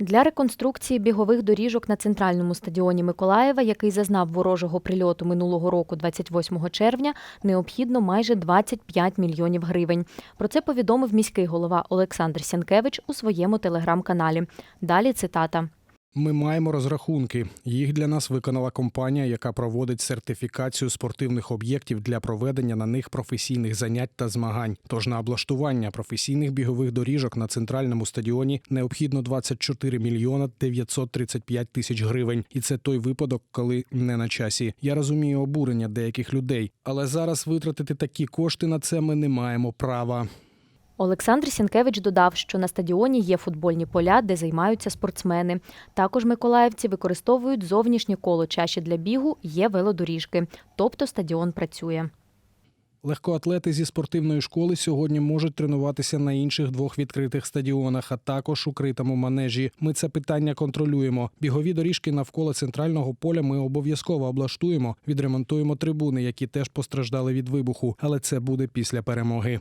Для реконструкції бігових доріжок на центральному стадіоні Миколаєва, який зазнав ворожого прильоту минулого року, 28 червня, необхідно майже 25 мільйонів гривень. Про це повідомив міський голова Олександр Сянкевич у своєму телеграм-каналі. Далі цитата. Ми маємо розрахунки. Їх для нас виконала компанія, яка проводить сертифікацію спортивних об'єктів для проведення на них професійних занять та змагань. Тож на облаштування професійних бігових доріжок на центральному стадіоні необхідно 24 мільйона 935 тисяч гривень. І це той випадок, коли не на часі. Я розумію обурення деяких людей, але зараз витратити такі кошти на це ми не маємо права. Олександр Сінкевич додав, що на стадіоні є футбольні поля, де займаються спортсмени. Також миколаївці використовують зовнішнє коло чаші для бігу, є велодоріжки, тобто стадіон працює. Легкоатлети зі спортивної школи сьогодні можуть тренуватися на інших двох відкритих стадіонах, а також у критому манежі. Ми це питання контролюємо. Бігові доріжки навколо центрального поля ми обов'язково облаштуємо, відремонтуємо трибуни, які теж постраждали від вибуху, але це буде після перемоги.